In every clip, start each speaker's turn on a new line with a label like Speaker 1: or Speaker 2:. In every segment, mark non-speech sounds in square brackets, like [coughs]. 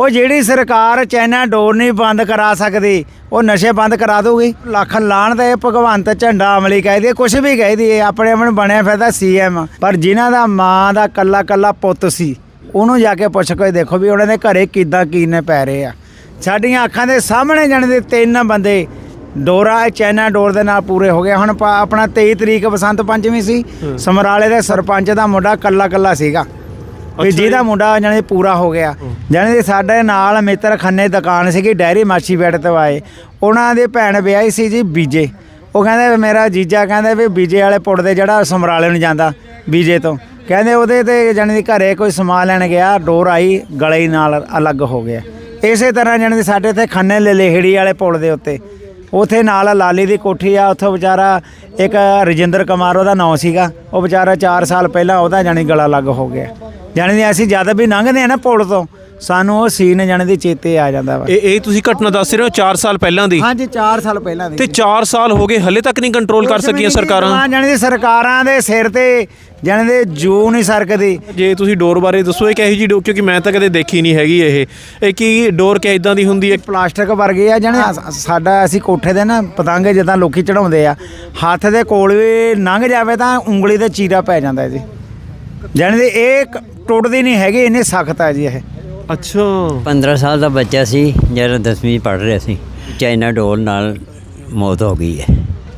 Speaker 1: ਉਹ ਜਿਹੜੀ ਸਰਕਾਰ ਚਾਈਨਾ ਡੋਰ ਨਹੀਂ ਬੰਦ ਕਰਾ ਸਕਦੀ ਉਹ ਨਸ਼ੇ ਬੰਦ ਕਰਾ ਦੂਗੀ ਲੱਖ ਲਾਣ ਤੇ ਭਗਵੰਤ ਝੰਡਾ ਅਮਲੀ ਕਹਦੀ ਕੁਝ ਵੀ ਕਹਦੀ ਆਪਣੇ ਆਪਣੇ ਬਣਿਆ ਫਿਰਦਾ ਸੀਐਮ ਪਰ ਜਿਨ੍ਹਾਂ ਦਾ ਮਾਂ ਦਾ ਕੱਲਾ ਕੱਲਾ ਪੁੱਤ ਸੀ ਉਹਨੂੰ ਜਾ ਕੇ ਪੁੱਛ ਕੇ ਦੇਖੋ ਵੀ ਉਹਨਾਂ ਦੇ ਘਰੇ ਕਿੱਦਾਂ ਕੀਨੇ ਪੈ ਰਹੇ ਆ। ਸਾਡੀਆਂ ਅੱਖਾਂ ਦੇ ਸਾਹਮਣੇ ਜਾਣੇ ਦੇ ਤਿੰਨ ਬੰਦੇ ਡੋਰਾ ਚਾਈਨਾ ਡੋਰ ਦੇ ਨਾਲ ਪੂਰੇ ਹੋ ਗਏ। ਹੁਣ ਆਪਣਾ 23 ਤਰੀਕ ਬਸੰਤ ਪੰਚਮੀ ਸੀ ਸਮਰਾਲੇ ਦੇ ਸਰਪੰਚ ਦਾ ਮੁੰਡਾ ਕੱਲਾ ਕੱਲਾ ਸੀਗਾ। ਵੀ ਜਿਹਦਾ ਮੁੰਡਾ ਜਾਣੀ ਪੂਰਾ ਹੋ ਗਿਆ। ਜਾਣੀ ਕਿ ਸਾਡੇ ਨਾਲ ਮਿੱਤਰ ਖੰਨੇ ਦੁਕਾਨ ਸੀਗੀ ਡੈਰੀ ਮਾਛੀ ਬੈਠ ਤੋਂ ਆਏ। ਉਹਨਾਂ ਦੀ ਭੈਣ ਵਿਆਹੀ ਸੀ ਜੀ ਬੀਜੇ। ਉਹ ਕਹਿੰਦੇ ਮੇਰਾ ਜੀਜਾ ਕਹਿੰਦੇ ਵੀ ਬੀਜੇ ਵਾਲੇ ਪੁੱਟ ਦੇ ਜਿਹੜਾ ਸਮਰਾਲੇ ਨੂੰ ਜਾਂਦਾ ਬੀਜੇ ਤੋਂ। ਕਹਿੰਦੇ ਉਹਦੇ ਤੇ ਜਾਣੀ ਦੀ ਘਰੇ ਕੋਈ ਸਮਾਨ ਲੈਣ ਗਿਆ ਡੋਰ ਆਈ ਗਲੇ ਨਾਲ ਅਲੱਗ ਹੋ ਗਿਆ। ਇਸੇ ਤਰ੍ਹਾਂ ਜਾਣੀ ਦੀ ਸਾਡੇ ਇੱਥੇ ਖੰਨੇ ਲਲੇਹੜੀ ਵਾਲੇ ਪੁਲ ਦੇ ਉੱਤੇ। ਉਥੇ ਨਾਲ ਲਾਲੀ ਦੀ ਕੋਠੀ ਆ ਉੱਥੋਂ ਵਿਚਾਰਾ ਇੱਕ ਰਜਿੰਦਰ ਕੁਮਾਰ ਉਹਦਾ ਨਾਂ ਸੀਗਾ। ਉਹ ਵਿਚਾਰਾ 4 ਸਾਲ ਪਹਿਲਾਂ ਉਹਦਾ ਜਾਣੀ ਗਲਾ ਲੱਗ ਹੋ ਗਿਆ। ਜਾਣੀ ਦੀ ਅਸੀਂ ਜਦ ਵੀ ਲੰਘਦੇ ਆ ਨਾ ਪੁਲ ਤੋਂ ਸਾਨੂੰ ਉਹ ਸੀਨ ਜਾਣੀ ਦੀ ਚੇਤੇ ਆ ਜਾਂਦਾ ਵਾ।
Speaker 2: ਇਹ ਇਹ ਤੁਸੀਂ ਘਟਨਾ ਦੱਸ ਰਹੇ ਹੋ 4 ਸਾਲ ਪਹਿਲਾਂ ਦੀ?
Speaker 1: ਹਾਂਜੀ 4 ਸਾਲ ਪਹਿਲਾਂ ਦੀ।
Speaker 2: ਤੇ 4 ਸਾਲ ਹੋ ਗਏ ਹਲੇ ਤੱਕ ਨਹੀਂ ਕੰਟਰੋਲ ਕਰ ਸਕੀਆਂ ਸਰਕਾਰਾਂ?
Speaker 1: ਹਾਂ ਜਾਣੀ ਦੀ ਸਰਕਾਰਾਂ ਦੇ ਸਿਰ ਤੇ ਜਾਣੀ ਦੇ ਜੂ ਨਹੀਂ ਸਰਕਦੀ।
Speaker 2: ਜੇ ਤੁਸੀਂ ਡੋਰ ਬਾਰੇ ਦੱਸੋ ਇਹ ਕਿਹੋ ਜੀ ਡੋਰ? ਕਿਉਂਕਿ ਮੈਂ ਤਾਂ ਕਦੇ ਦੇਖੀ ਨਹੀਂ ਹੈਗੀ ਇਹ। ਇਹ ਕੀ ਡੋਰ ਕਿ ਇਦਾਂ ਦੀ ਹੁੰਦੀ ਹੈ?
Speaker 1: ਪਲਾਸਟਿਕ ਵਰਗੇ ਆ ਜਾਣੀ ਸਾਡਾ ਅਸੀਂ ਕੋਠੇ ਦੇ ਨਾ ਪਤੰਗ ਜਿੱਦਾਂ ਲੋਕੀ ਚੜਾਉਂਦੇ ਆ ਹੱਥ ਦੇ ਕੋਲ ਵੀ ਲੰਘ ਜਾਵੇ ਤਾਂ ਉਂਗਲੀ ਤੇ ਚੀਰਾ ਪੈ ਜਾਂਦਾ ਜੀ। ਜਾਣੀ ਦੀ ਇਹ ਟੁੱਟਦੀ ਨਹੀਂ ਹੈਗੀ ਇੰਨੀ ਸਖਤ ਹੈ ਜੀ ਇਹ।
Speaker 2: ਅੱਛਾ।
Speaker 3: 15 ਸਾਲ ਦਾ ਬੱਚਾ ਸੀ ਜਦੋਂ 10ਵੀਂ ਪੜ੍ਹ ਰਿਹਾ ਸੀ। ਚਾਈਨਾ ਡੋਰ ਨਾਲ ਮੌਤ ਹੋ ਗਈ ਹੈ।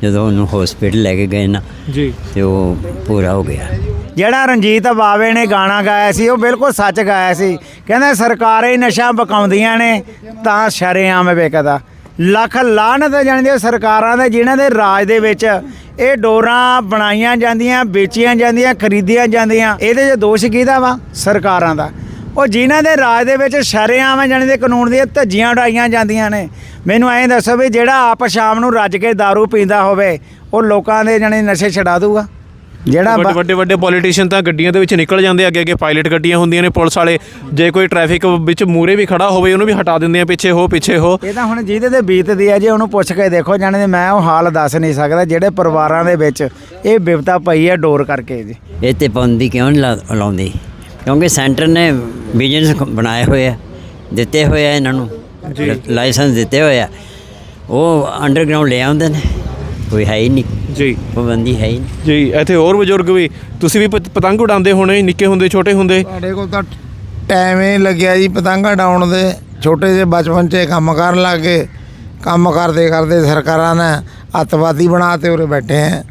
Speaker 3: ਜਦੋਂ ਉਹਨੂੰ ਹਸਪੀਟਲ ਲੈ ਕੇ ਗਏ ਨਾ
Speaker 2: ਜੀ।
Speaker 3: ਤੇ ਉਹ ਪੂਰਾ ਹੋ ਗਿਆ।
Speaker 1: ਜਿਹੜਾ ਰਣਜੀਤ ਬਾਵੇ ਨੇ ਗਾਣਾ ਗਾਇਆ ਸੀ ਉਹ ਬਿਲਕੁਲ ਸੱਚ ਗਾਇਆ ਸੀ। ਕਹਿੰਦਾ ਸਰਕਾਰਾਂ ਹੀ ਨਸ਼ਾ ਬਕਾਉਂਦੀਆਂ ਨੇ ਤਾਂ ਸ਼ਰੇਆਮ ਵਿਕਦਾ ਲੱਖ ਲਾਹਨਤ ਜਾਣੀ ਦੀ ਸਰਕਾਰਾਂ ਦੇ, ਜਿਨ੍ਹਾਂ ਦੇ ਰਾਜ ਦੇ ਵਿੱਚ ਇਹ ਡੋਰਾਂ ਬਣਾਈਆਂ ਜਾਂਦੀਆਂ, ਵੇਚੀਆਂ ਜਾਂਦੀਆਂ, ਖਰੀਦੀਆਂ ਜਾਂਦੀਆਂ। ਇਹਦੇ 'ਚ ਦੋਸ਼ ਕਿਹਦਾ ਵਾ? ਸਰਕਾਰਾਂ ਦਾ। ਉਹ ਜਿਨ੍ਹਾਂ ਦੇ ਰਾਜ ਦੇ ਵਿੱਚ ਸ਼ਰੇਆਮ ਜਾਣੀ ਦੇ ਕਾਨੂੰਨ ਦੀਆਂ ਧੱਜੀਆਂ ਉਡਾਈਆਂ ਜਾਂਦੀਆਂ ਨੇ। ਮੈਨੂੰ ਐਂ ਦੱਸੋ ਵੀ ਜਿਹੜਾ ਆਪ ਸ਼ਾਮ ਨੂੰ ਰੱਜ ਕੇ दारू ਪੀਂਦਾ ਹੋਵੇ, ਉਹ ਲੋਕਾਂ ਦੇ ਜਾਣੇ ਨਸ਼ੇ ਛਡਾ ਦੂਗਾ? ਜਿਹੜਾ
Speaker 2: ਵੱਡੇ ਵੱਡੇ ਵੱਡੇ ਪੋਲੀਟੀਸ਼ੀਅਨ ਤਾਂ ਗੱਡੀਆਂ ਦੇ ਵਿੱਚ ਨਿਕਲ ਜਾਂਦੇ ਆ, ਅੱਗੇ ਅੱਗੇ ਪਾਇਲਟ ਗੱਡੀਆਂ ਹੁੰਦੀਆਂ ਨੇ ਪੁਲਿਸ ਵਾਲੇ। ਜੇ ਕੋਈ ਟ੍ਰੈਫਿਕ ਵਿੱਚ ਮੂਰੇ ਵੀ ਖੜਾ ਹੋਵੇ ਉਹਨੂੰ ਵੀ ਹਟਾ ਦਿੰਦੇ ਆ ਪਿੱਛੇ ਹੋ ਪਿੱਛੇ ਹੋ।
Speaker 1: ਇਹ ਤਾਂ ਹੁਣ ਜਿਹਦੇ ਤੇ ਬੀਤਦੀ ਹੈ ਜੇ ਉਹਨੂੰ ਪੁੱਛ ਕੇ ਦੇਖੋ ਜਾਣੇ ਦੇ ਮੈਂ ਉਹ ਹਾਲ ਦੱਸ ਨਹੀਂ ਸਕਦਾ ਜਿਹੜੇ ਪਰਿਵਾਰਾਂ ਦੇ ਵਿੱਚ ਇਹ ਬਿਪਤਾ ਪਈ ਹੈ ਡੋਰ ਕਰਕੇ ਜੀ।
Speaker 3: ਇਹ ਤੇ ਪਾਬੰਦੀ ਕਿਉਂ ਨਹੀਂ ਲਾ- ਲਾਉਂਦੀ? ਕਿਉਂਕਿ ਸੈਂਟਰ ਨੇ ਬਿਜ਼ਨਸ ਬਣਾਏ ਹੋਏ ਆ ਦਿੱਤੇ ਹੋਏ ਆ ਇਹਨਾਂ ਨੂੰ ਲਾਇਸੈਂਸ ਦਿੱਤੇ ਹੋਏ ਆ। ਉਹ ਅੰਡਰਗਰਾਉਂਡ ਲੈ ਆਉਂਦੇ ਨੇ। ਕੋਈ ਹੈ ਹੀ ਨਹੀਂ।
Speaker 2: ਜੀ।
Speaker 3: ਪਾਬੰਦੀ ਹੈ ਹੀ ਨਹੀਂ।
Speaker 2: ਜੀ ਇੱਥੇ ਹੋਰ ਬਜ਼ੁਰਗ ਵੀ ਤੁਸੀਂ ਵੀ ਪਤ- ਪਤੰਗ ਉਡਾਉਂਦੇ ਹੋਣੇ ਨਿੱਕੇ ਹੁੰਦੇ ਛੋਟੇ ਹੁੰਦੇ?
Speaker 4: ਸਾਡੇ ਕੋਲ ਤਾਂ ਟਾਈਮ ਹੀ ਨਹੀਂ ਲੱਗਿਆ ਜੀ ਪਤੰਗਾ ਡਾਉਣ ਦੇ। ਛੋਟੇ ਜਿਹੇ ਬਚਪਨ 'ਚ ਇਹ ਕੰਮ ਕਰਨ ਲੱਗੇ ਕੰਮ ਕਰਦੇ ਕਰਦੇ ਸਰਕਾਰਾਂ ਨੇ ਅੱਤਵਾਦੀ ਬਣਾਤੇ ਉਰੇ ਬੈਠੇ ਆ।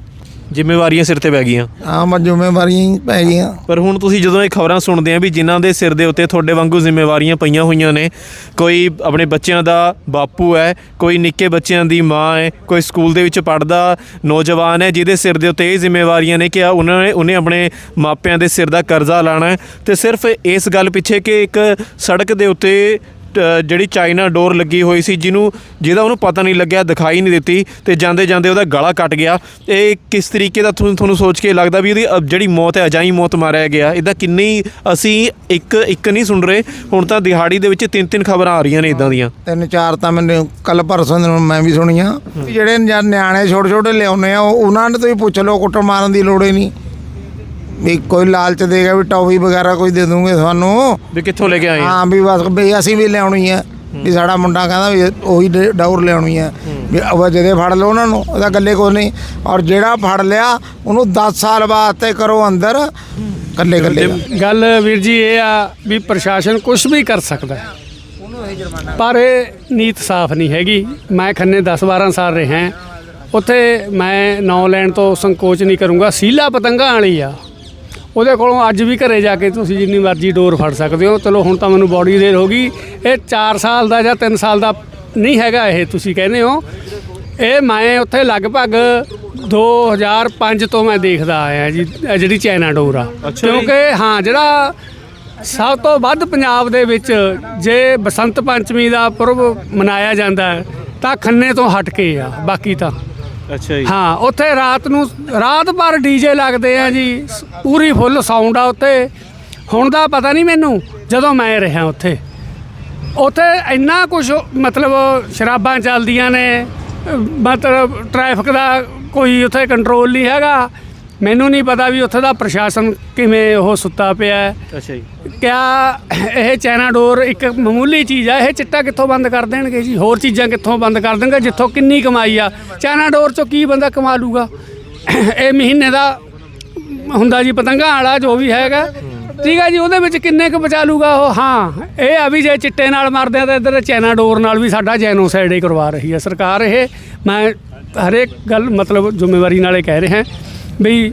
Speaker 2: ਜ਼ਿੰਮੇਵਾਰੀਆਂ ਸਿਰ ਤੇ ਪੈ ਗਈਆਂ।
Speaker 4: ਆਮ ਜ਼ਿੰਮੇਵਾਰੀਆਂ ਹੀ ਪੈ ਗਈਆਂ।
Speaker 2: ਪਰ ਹੁਣ ਤੁਸੀਂ ਜਦੋਂ ਇਹ ਖਬਰਾਂ ਸੁਣਦੇ ਆ ਵੀ ਜਿਨ੍ਹਾਂ ਦੇ ਸਿਰ ਦੇ ਉੱਤੇ ਤੁਹਾਡੇ ਵਾਂਗੂ ਜ਼ਿੰਮੇਵਾਰੀਆਂ ਪਈਆਂ ਹੋਈਆਂ ਨੇ ਕੋਈ ਆਪਣੇ ਬੱਚਿਆਂ ਦਾ ਬਾਪੂ ਹੈ ਕੋਈ ਨਿੱਕੇ ਬੱਚਿਆਂ ਦੀ ਮਾਂ ਹੈ ਕੋਈ ਸਕੂਲ ਦੇ ਵਿੱਚ ਪੜਦਾ ਨੌਜਵਾਨ ਹੈ ਜਿਹਦੇ ਸਿਰ ਦੇ ਉੱਤੇ ਇਹ ਜ਼ਿੰਮੇਵਾਰੀਆਂ ਨੇ ਕਿ ਆ ਉਹਨਾਂ ਨੇ ਉਹਨੇ ਆਪਣੇ ਮਾਪਿਆਂ ਦੇ ਸਿਰ ਦਾ ਕਰਜ਼ਾ ਲਾਣਾ ਹੈ। ਤੇ ਸਿਰਫ ਇਸ ਗੱਲ ਪਿੱਛੇ ਕਿ ਇੱਕ ਸੜਕ ਦੇ ਉੱਤੇ ਜਿਹੜੀ ਚਾਈਨਾ ਡੋਰ ਲੱਗੀ ਹੋਈ ਸੀ ਜਿਹਨੂੰ ਜਿਹਦਾ ਉਹਨੂੰ ਪਤਾ ਨਹੀਂ ਲੱਗਿਆ ਦਿਖਾਈ ਨਹੀਂ ਦਿੱਤੀ ਤੇ ਜਾਂਦੇ ਜਾਂਦੇ ਉਹਦਾ ਗਲਾ ਕੱਟ ਗਿਆ। ਇਹ ਕਿਸ ਤਰੀਕੇ ਦਾ ਤੁਹਾਨੂੰ ਤੁਹਾਨੂੰ ਸੋਚ ਕੇ ਲੱਗਦਾ ਵੀ ਉਹਦੀ ਅ, ਜਿਹੜੀ ਮੌਤ ਹੈ ਅਜਾਈ ਮੌਤ ਮਾਰਿਆ ਗਿਆ। ਇਹਦਾ ਕਿੰਨੀ ਅਸੀਂ ਇੱਕ ਇੱਕ ਨਹੀਂ ਸੁਣ ਰਹੇ ਹੁਣ ਤਾਂ ਦਿਹਾੜੀ ਦੇ ਵਿੱਚ ਤਿੰਨ ਤਿੰਨ ਖਬਰਾਂ ਆ ਰਹੀਆਂ ਨੇ ਇਦਾਂ ਦੀਆਂ।
Speaker 4: ਤਿੰਨ ਚਾਰ ਤਾਂ ਮੈਨੂੰ ਕੱਲ ਪਰਸੋਂ ਮੈਂ ਵੀ ਸੁਣੀਆਂ। ਜਿਹੜੇ ਨਿਆ- ਨਿਆਣੇ ਛੋਟੇ ਛੋਟੇ ਲਿਆਉਨੇ ਆ ਉਹ- ਉਹਨਾਂ ਨੂੰ ਤੁਸੀਂ ਪੁੱਛ ਲਓ ਕੁੱਟ ਮਾਰਨ ਦੀ ਲੋੜ ਹੀ ਨਹੀਂ। ਵੀ ਕੋਈ ਲਾਲਚ ਦੇਗਾ ਵੀ ਟੌਫੀ ਵਗੈਰਾ ਕੋਈ ਦੇ ਦੂੰਗੇ ਤੁਹਾਨੂੰ
Speaker 2: ਵੀ ਕਿੱਥੋਂ ਲੈ ਕੇ ਆਏ? ਆ
Speaker 4: ਹਾਂ ਵੀ ਬਸ ਵੀ ਅਸੀਂ ਵੀ ਲਿਆਉਣੀ ਹੈ। ਵੀ ਸਾਡਾ ਮੁੰਡਾ ਕਹਿੰਦਾ ਵੀ ਉਹੀ ਡੇ- ਡੌਰ ਲਿਆਉਣੀ ਹੈ। ਵੀ ਉਹ ਜਦੇ ਫੜ ਲਓ ਉਹਨਾਂ ਨੂੰ ਉਹਦਾ ਗੱਲੇ ਕੋਈ ਨਹੀਂ। ਔਰ ਜਿਹੜਾ ਫੜ ਲਿਆ ਉਹਨੂੰ 10 ਸਾਲ ਬਾਅਦ ਤੇ ਕਰੋ ਅੰਦਰ। ਕੱਲੇ ਕੱਲੇ
Speaker 5: ਗੱਲ ਵੀਰ ਜੀ ਇਹ ਆ ਵੀ ਪ੍ਰਸ਼ਾਸਨ ਕੁਝ ਵੀ ਕਰ ਸਕਦਾ ਹੈ। ਪਰ ਇਹ ਨੀਤ ਸਾਫ਼ ਨਹੀਂ ਹੈਗੀ। ਮੈਂ ਖੰਨੇ 10 12 ਸਾਲ ਰਿਹਾ ਉੱਥੇ ਮੈਂ ਨਾਂ ਲੈਣ ਤੋਂ ਸੰਕੋਚ ਨਹੀਂ ਕਰੂੰਗਾ। ਸੀਲਾ ਪਤੰਗਾਂ ਵਾਲੀ ਆ। ਉਹਦੇ ਕੋਲੋਂ ਅੱਜ ਵੀ ਘਰੇ ਜਾ ਕੇ ਤੁਸੀਂ ਜਿੰਨੀ ਮਰਜ਼ੀ ਡੋਰ ਫੜ ਸਕਦੇ ਹੋ। ਚਲੋ ਹੁਣ ਤਾਂ ਮੈਨੂੰ ਬੋਡੀ ਦੇਰ ਹੋ ਗਈ। ਇਹ 4 ਸਾਲ ਦਾ ਜਾਂ 3 ਸਾਲ ਦਾ ਨਹੀਂ ਹੈਗਾ ਇਹ ਤੁਸੀਂ ਕਹਿੰਦੇ ਹੋ। ਇਹ ਮੈਂ ਉੱਥੇ ਲਗਭਗ 2005 ਤੋਂ ਮੈਂ ਦੇਖਦਾ ਆਇਆ ਜੀ ਇਹ ਜਿਹੜੀ ਚਾਈਨਾ ਡੋਰ ਆ। ਕਿਉਂਕਿ ਹਾਂ ਜਿਹੜਾ ਸਭ ਤੋਂ ਵੱਧ ਪੰਜਾਬ ਦੇ ਵਿੱਚ ਜੇ ਬਸੰਤ ਪੰਚਮੀ ਦਾ ਪੁਰਬ ਮਨਾਇਆ ਜਾਂਦਾ ਤਾਂ ਖੰਨੇ ਤੋਂ ਹਟ ਕੇ ਆ ਬਾਕੀ ਤਾਂ।
Speaker 2: ਅੱਛਾ ਜੀ।
Speaker 5: ਹਾਂ, ਉੱਥੇ ਰਾਤ ਨੂੰ, ਰਾਤ ਭਰ ਡੀਜੇ ਲੱਗਦੇ ਆ ਜੀ ਪੂਰੀ ਫੁੱਲ ਸਾਊਂਡ ਆ ਉੱਥੇ। ਹੁਣ ਦਾ ਪਤਾ ਨਹੀਂ ਮੈਨੂੰ, ਜਦੋਂ ਮੈਂ ਰਿਹਾ ਉੱਥੇ। ਉੱਥੇ ਇੰਨਾ ਕੁਝ ਮਤਲਬ ਸ਼ਰਾਬਾਂ ਚੱਲਦੀਆਂ ਨੇ ਮਤਲਬ ਟ੍ਰੈਫਿਕ ਦਾ ਕੋਈ ਉੱਥੇ ਕੰਟਰੋਲ ਨਹੀਂ ਹੈਗਾ। ਮੈਨੂੰ ਨਹੀਂ ਪਤਾ ਵੀ ਉੱਥੇ ਦਾ ਪ੍ਰਸ਼ਾਸਨ ਕਿਵੇਂ ਉਹ ਸੁੱਤਾ ਪਿਆ ਹੈ।
Speaker 2: ਅੱਛਾ ਜੀ।
Speaker 5: ਕਿਆ ਇਹ ਚਾਈਨਾ ਡੋਰ ਇੱਕ ਮਾਮੂਲੀ ਚੀਜ਼ ਆ ਇਹ ਚਿੱਟਾ ਕਿੱਥੋਂ ਬੰਦ ਕਰ ਦੇਣਗੇ ਜੀ? ਹੋਰ ਚੀਜ਼ਾਂ ਕਿੱਥੋਂ ਬੰਦ ਕਰ ਦੇਣਗੇ ਜਿੱਥੋਂ ਕਿੰਨੀ ਕਮਾਈ ਆ? ਚਾਈਨਾ ਡੋਰ ਚੋਂ ਕੀ ਬੰਦਾ ਕਮਾ ਲੂਗਾ? ਇਹ ਮਹੀਨੇ ਦਾ ਹੁੰਦਾ ਜੀ ਪਤੰਗਾਂ ਵਾਲਾ ਜੋ ਵੀ ਹੈਗਾ। ਠੀਕ ਹੈ ਜੀ ਉਹਦੇ ਵਿੱਚ ਕਿੰਨੇ ਕੁ ਬਚਾ ਲੂਗਾ ਉਹ? ਹਾਂ ਇਹ ਆ ਵੀ ਜੇ ਚਿੱਟੇ ਨਾਲ ਮਰਦੇ ਆ ਤਾਂ ਇੱਧਰ ਚਾਈਨਾ ਡੋਰ ਨਾਲ ਵੀ ਸਾਡਾ ਜੈਨੋਸਾਈਡ ਹੀ ਕਰਵਾ ਰਹੀ ਹੈ ਸਰਕਾਰ ਇਹ। ਮੈਂ ਹਰੇਕ ਗੱਲ ਮਤਲਬ ਜ਼ਿੰਮੇਵਾਰੀ ਨਾਲੇ ਕਹਿ ਰਿਹਾ। ਵੀ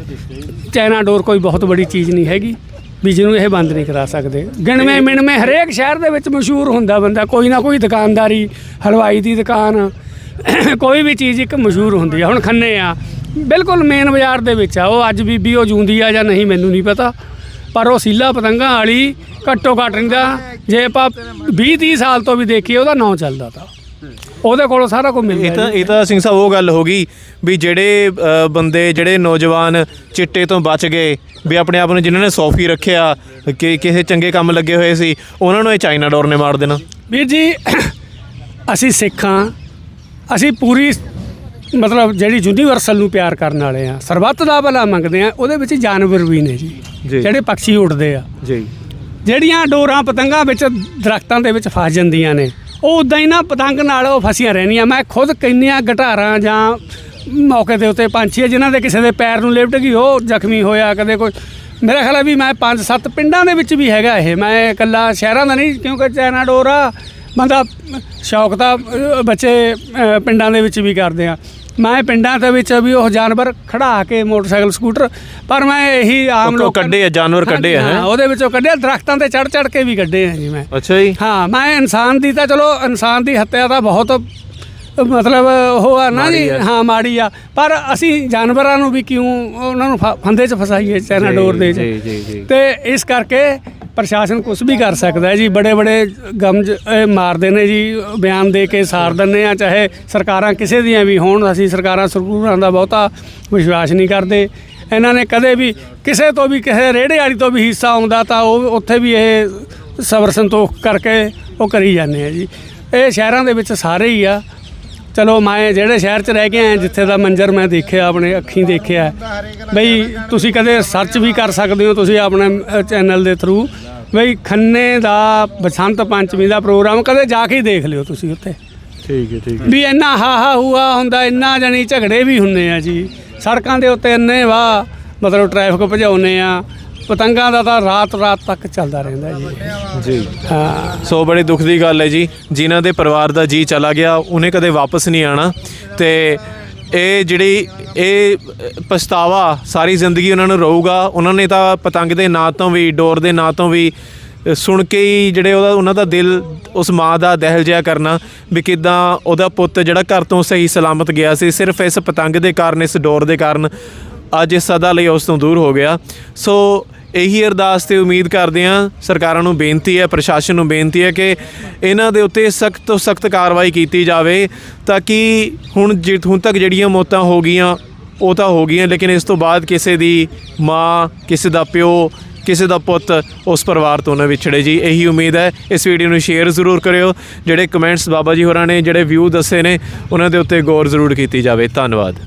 Speaker 5: ਚਾਈਨਾ ਡੋਰ ਕੋਈ ਬਹੁਤ ਬੜੀ ਚੀਜ਼ ਨਹੀਂ ਹੈਗੀ ਵੀ ਜਿਹਨੂੰ ਇਹ ਬੰਦ ਨਹੀਂ ਕਰਾ ਸਕਦੇ। ਗਿਣਵੇਂ ਮਿਣਵੇਂ ਹਰੇਕ ਸ਼ਹਿਰ ਦੇ ਵਿੱਚ ਮਸ਼ਹੂਰ ਹੁੰਦਾ ਬੰਦਾ ਕੋਈ ਨਾ ਕੋਈ ਦੁਕਾਨਦਾਰੀ ਹਲਵਾਈ ਦੀ ਦੁਕਾਨ [coughs] ਕੋਈ ਵੀ ਚੀਜ਼ ਇੱਕ ਮਸ਼ਹੂਰ ਹੁੰਦੀ ਆ। ਹੁਣ ਖੰਨੇ ਆ ਬਿਲਕੁਲ ਮੇਨ ਬਾਜ਼ਾਰ ਦੇ ਵਿੱਚ ਆ। ਉਹ ਅੱਜ ਬੀਬੀ ਉਹ ਜੂੰਦੀ ਆ ਜਾਂ ਨਹੀਂ ਮੈਨੂੰ ਨਹੀਂ ਪਤਾ ਪਰ ਉਹ ਸੀਲਾ ਪਤੰਗਾਂ ਵਾਲੀ ਘੱਟੋ ਘੱਟ ਨਹੀਂ ਦਾ ਜੇ ਆਪਾਂ 20 30 ਸਾਲ ਤੋਂ ਵੀ ਦੇਖੀਏ ਉਹਦਾ ਨਾਂ ਚੱਲਦਾ ਤਾ। ਉਹਦੇ ਕੋਲੋਂ ਸਾਰਾ ਕੁਝ
Speaker 2: ਇਹ
Speaker 5: ਮਿਲਦਾ
Speaker 2: ਤਾਂ
Speaker 5: ਜੀ।
Speaker 2: ਇਹ ਤਾਂ ਸਿੰਘ ਸਾਹਿਬ ਉਹ ਗੱਲ ਹੋ ਗਈ ਵੀ ਜਿਹੜੇ ਅ, ਬੰਦੇ ਜਿਹੜੇ ਨੌਜਵਾਨ ਚਿੱਟੇ ਤੋਂ ਬਚ ਗਏ ਵੀ ਆਪਣੇ ਆਪ ਨੂੰ ਜਿਨ੍ਹਾਂ ਨੇ ਸੌਫੀ ਰੱਖਿਆ ਕਿ ਕਿਸੇ ਚੰਗੇ ਕੰਮ ਲੱਗੇ ਹੋਏ ਸੀ ਉਹਨਾਂ ਨੂੰ ਇਹ ਚਾਈਨਾ ਡੋਰ ਨੇ ਮਾਰ ਦੇਣਾ
Speaker 5: ਵੀਰ ਜੀ ਅਸੀਂ ਸਿੱਖਾਂ ਅਸੀਂ ਪੂਰੀ ਮਤਲਬ ਜਿਹੜੀ ਯੂਨੀਵਰਸਲ ਨੂੰ ਪਿਆਰ ਕਰਨ ਵਾਲੇ ਆ ਸਰਬੱਤ ਦਾ ਭਲਾ ਮੰਗਦੇ ਆ ਉਹਦੇ ਵਿੱਚ ਜਾਨਵਰ ਵੀ ਨੇ ਜੀ
Speaker 2: ਜੀ।
Speaker 5: ਜਿਹੜੇ ਪੰਛੀ ਉੱਡਦੇ ਆ
Speaker 2: ਜੀ
Speaker 5: ਜਿਹੜੀਆਂ ਡੋਰਾਂ ਪਤੰਗਾਂ ਵਿੱਚ ਦਰਖਤਾਂ ਦੇ ਵਿੱਚ ਫਸ ਜਾਂਦੀਆਂ ਨੇ ਉਹ ਉਦਾਂ ਹੀ ਨਾ ਪਤੰਗ ਨਾਲ ਉਹ ਫਸੀਆਂ ਰਹਿੰਦੀਆਂ। ਮੈਂ ਖੁਦ ਕਿੰਨੀਆਂ ਗਟਾਰਾਂ ਜਾਂ ਮੌਕੇ ਦੇ ਉੱਤੇ ਪੰਛੀ ਆ, ਜਿਨ੍ਹਾਂ ਦੇ ਕਿਸੇ ਦੇ ਪੈਰ ਨੂੰ ਲਿਪਟ ਗਈ, ਉਹ ਜ਼ਖਮੀ ਹੋਇਆ ਕਦੇ ਕੋਈ। ਮੇਰਾ ਖਿਆਲ ਹੈ ਵੀ ਮੈਂ ਪੰਜ ਸੱਤ ਪਿੰਡਾਂ ਦੇ ਵਿੱਚ ਵੀ ਹੈਗਾ ਇਹ। ਮੈਂ ਇਕੱਲਾ ਸ਼ਹਿਰਾਂ ਦਾ ਨਹੀਂ, ਕਿਉਂਕਿ ਚੈਨਾ ਡੋਰ ਆ ਬੰਦਾ ਸ਼ੌਕ ਤਾਂ ਬੱਚੇ ਪਿੰਡਾਂ ਦੇ ਵਿੱਚ ਵੀ ਕਰਦੇ ਆ। ਮੈਂ ਪਿੰਡਾਂ ਦੇ ਵਿੱਚ ਵੀ ਉਹ ਜਾਨਵਰ ਖੜਾ ਕੇ ਮੋਟਰਸਾਈਕਲ ਸਕੂਟਰ ਪਰ ਮੈਂ ਇਹੀ ਆਮ ਲੋਕਾਂ
Speaker 2: ਕੱਢੇ ਆ, ਜਾਨਵਰ ਕੱਢੇ ਆ, ਹੈਂ?
Speaker 5: ਉਹਦੇ ਵਿੱਚੋਂ ਕੱਢਿਆ ਦਰਖਤਾਂ ਤੇ ਚੜ ਚੜ ਕੇ ਵੀ ਕੱਢੇ ਆ ਜੀ ਮੈਂ।
Speaker 2: ਅੱਛਾ ਜੀ।
Speaker 5: ਹਾਂ ਮੈਂ ਇਨਸਾਨ ਦੀ ਤਾਂ ਚਲੋ ਇਨਸਾਨ ਦੀ ਹੱਤਿਆ ਤਾਂ ਬਹੁਤ ਮਤਲਬ ਉਹ ਆ ਨਾ ਜੀ ਹਾਂ ਮਾੜੀ ਆ। ਪਰ ਅਸੀਂ ਜਾਨਵਰਾਂ ਨੂੰ ਵੀ ਕਿਉਂ ਉਹਨਾਂ ਨੂੰ ਫੰਦੇ 'ਚ ਫਸਾਈਏ ਚਾਈਨਾ
Speaker 2: ਜੀ,
Speaker 5: ਡੋਰ ਦੇ 'ਚ। ਤੇ ਇਸ ਕਰਕੇ ਪ੍ਰਸ਼ਾਸਨ ਕੁਝ ਵੀ ਕਰ ਸਕਦਾ ਹੈ ਜੀ, ਬੜੇ ਬੜੇ ਗਮਜ ਇਹ ਮਾਰਦੇ ਨੇ ਜੀ, ਬਿਆਨ ਦੇ ਕੇ ਸਾਰ ਦਿੰਦੇ ਆ ਚਾਹੇ ਸਰਕਾਰਾਂ ਕਿਸੇ ਦੀਆਂ ਵੀ ਹੋਣ, ਅਸੀਂ ਸਰਕਾਰਾਂ ਸਰਕੂਰਾਂ ਦਾ ਬਹੁਤਾ ਵਿਸ਼ਵਾਸ ਨਹੀਂ ਕਰਦੇ। ਇਹਨਾਂ ਨੇ ਕਦੇ ਵੀ ਕਿਸੇ ਤੋਂ ਵੀ ਕਿਸੇ ਰੇੜੇ ਵਾਲੀ ਤੋਂ ਵੀ ਹਿੱਸਾ ਆਉਂਦਾ ਤਾਂ ਉਹ ਉੱਥੇ ਵੀ ਇਹ ਸਬਰ ਸੰਤੋਖ ਕਰਕੇ ਉਹ ਕਰੀ ਜਾਂਦੇ ਆ ਜੀ। ਇਹ ਸ਼ਹਿਰਾਂ ਦੇ ਵਿੱਚ ਸਾਰੇ ਹੀ ਆ। ਚਲੋ ਮੈਂ ਜਿਹੜੇ ਸ਼ਹਿਰ 'ਚ ਰਹਿ ਕੇ ਆਇਆ ਜਿੱਥੇ ਦਾ ਮੰਜ਼ਰ ਮੈਂ ਦੇਖਿਆ ਆਪਣੇ ਅੱਖੀਂ ਦੇਖਿਆ। ਬਈ ਤੁਸੀਂ ਕਦੇ ਸਰਚ ਵੀ ਕਰ ਸਕਦੇ ਹੋ ਤੁਸੀਂ ਆਪਣੇ ਚੈਨਲ ਦੇ ਥਰੂ ਬਈ ਖੰਨੇ ਦਾ ਬਸੰਤ ਪੰਚਮੀ ਦਾ ਪ੍ਰੋਗਰਾਮ ਕਦੇ ਜਾ ਕੇ ਹੀ ਦੇਖ ਲਿਓ ਤੁਸੀਂ ਉੱਥੇ।
Speaker 2: ਠੀਕ ਹੈ ਠੀਕ
Speaker 5: ਵੀ ਇੰਨਾ ਹਾ ਹਾ ਹੂਆ ਹੁੰਦਾ ਇੰਨਾ ਜਣੀ ਝਗੜੇ ਵੀ ਹੁੰਦੇ ਆ ਜੀ। ਸੜਕਾਂ ਦੇ ਉੱਤੇ ਇੰਨੇ ਵਾ ਮਤਲਬ ਟ੍ਰੈਫਿਕ ਭਜਾਉਨੇ ਆ। ਪਤੰਗਾਂ ਦਾ ਤਾਂ ਰਾਤ ਰਾਤ ਤੱਕ ਚੱਲਦਾ ਰਹਿੰਦਾ ਜੀ।
Speaker 2: ਜੀ।
Speaker 5: ਹਾਂ।
Speaker 2: ਸੋ ਬੜੀ ਦੁੱਖ ਦੀ ਗੱਲ ਹੈ ਜੀ। ਜਿਨ੍ਹਾਂ ਦੇ ਪਰਿਵਾਰ ਦਾ ਜੀ ਚਲਾ ਗਿਆ ਉਹਨੇ ਕਦੇ ਵਾਪਸ ਨਹੀਂ ਆਣਾ। ਤੇ ਇਹ ਜਿਹੜੀ ਇਹ ਪਛਤਾਵਾ ਸਾਰੀ ਜ਼ਿੰਦਗੀ ਉਹਨਾਂ ਨੂੰ ਰਹੂਗਾ। ਉਹਨਾਂ ਨੇ ਤਾਂ ਪਤੰਗ ਦੇ ਨਾਂ ਤੋਂ ਵੀ ਡੋਰ ਦੇ ਨਾਂ ਤੋਂ ਵੀ ਸੁਣ ਕੇ ਹੀ ਜਿਹੜੇ ਉਹਦਾ ਉਹਨਾਂ ਦਾ ਦਿਲ ਉਸ ਮਾਂ ਦਾ ਦਹਿਲ ਜਿਹਾ ਕਰਨਾ ਵੀ ਕਿਦਾਂ ਉਹਦਾ ਪੁੱਤ ਜਿਹੜਾ ਘਰ ਤੋਂ ਸਹੀ ਸਲਾਮਤ ਗਿਆ ਸੀ ਸਿਰਫ ਇਸ ਪਤੰਗ ਦੇ ਕਾਰਨ ਇਸ ਡੋਰ ਦੇ ਕਾਰਨ ਅੱਜ ਸਦਾ ਲਈ ਉਸ ਤੋਂ ਦੂਰ ਹੋ ਗਿਆ। ਸੋ ਇਹੀ ਅਰਦਾਸ ਤੇ ਉਮੀਦ ਕਰਦੇ ਹਾਂ, ਸਰਕਾਰਾਂ ਨੂੰ ਬੇਨਤੀ ਹੈ, ਪ੍ਰਸ਼ਾਸਨ ਨੂੰ ਬੇਨਤੀ ਹੈ ਕਿ ਇਹਨਾਂ ਦੇ ਉੱਤੇ ਸਖਤ ਤੋਂ ਸਖਤ ਕਾਰਵਾਈ ਕੀਤੀ ਜਾਵੇ ਤਾਂ ਕਿ ਹੁਣ ਜਿ- ਹੁਣ ਤੱਕ ਜਿਹੜੀਆਂ ਮੌਤਾਂ ਹੋ ਗਈਆਂ, ਉਹ ਤਾਂ ਹੋ ਗਈਆਂ, ਲੇਕਿਨ ਇਸ ਤੋਂ ਬਾਅਦ ਕਿਸੇ ਦੀ ਮਾਂ, ਕਿਸੇ ਦਾ ਪਿਓ, ਕਿਸੇ ਦਾ ਪੁੱਤ ਉਸ ਪਰਿਵਾਰ ਤੋਂ ਨਾ ਵਿਛੜੇ ਜੀ। ਇਹੀ ਉਮੀਦ ਹੈ। ਇਸ ਵੀਡੀਓ ਨੂੰ ਸ਼ੇਅਰ ਜ਼ਰੂਰ ਕਰਿਓ। ਜਿਹੜੇ ਕਮੈਂਟਸ ਬਾਬਾ ਜੀ ਹੋਰਾਂ ਨੇ, ਜਿਹੜੇ ਵਿਊ ਦੱਸੇ ਨੇ, ਉਹਨਾਂ ਦੇ ਉੱਤੇ ਗੌਰ ਜ਼ਰੂਰ ਕੀਤੀ ਜਾਵੇ। ਧੰਨਵਾਦ।